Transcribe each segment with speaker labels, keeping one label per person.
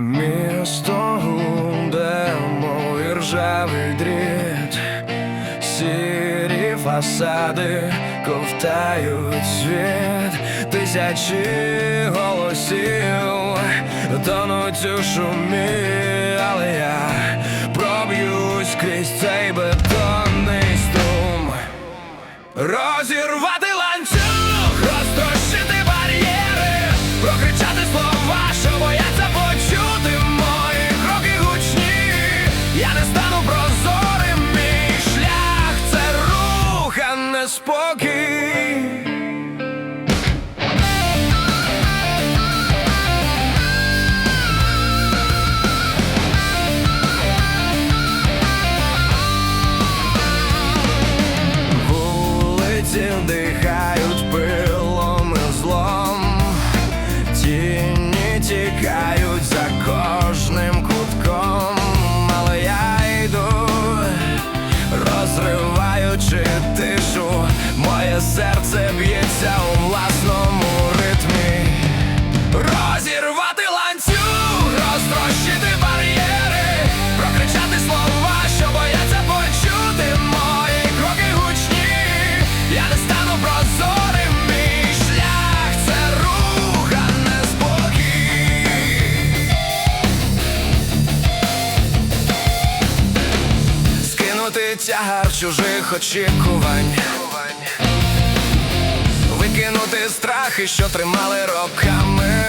Speaker 1: Місто гуде, мов іржавий дріт, сірі фасади ковтають світ, тисячі голосів тонуть у шумі, але я проб'юсь крізь цей бетонний струм. Розірвати серце б'ється у власному ритмі. Розірвати ланцюг, розтрощити бар'єри, прокричати слова, що бояться почути мої кроки гучні. Я не стану прозорим, мій шлях це рух, а не спокій. Скинути тягар чужих очікувань. Викинути страхи, що тримали роками.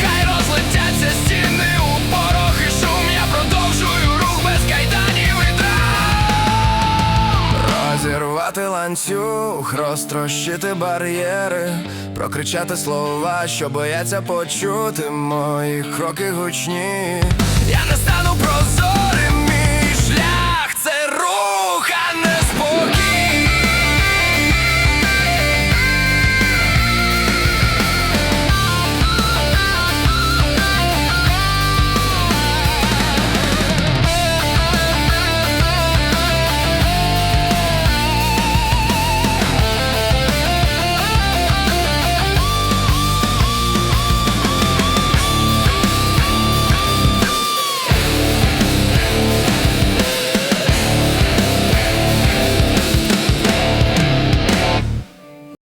Speaker 1: Хай розлетяться стіни у порох і шум. Я продовжую рух без кайданів і драм. Розірвати ланцюг, розтрощити бар'єри, прокричати слова, що бояться почути мої кроки гучні. Я не стану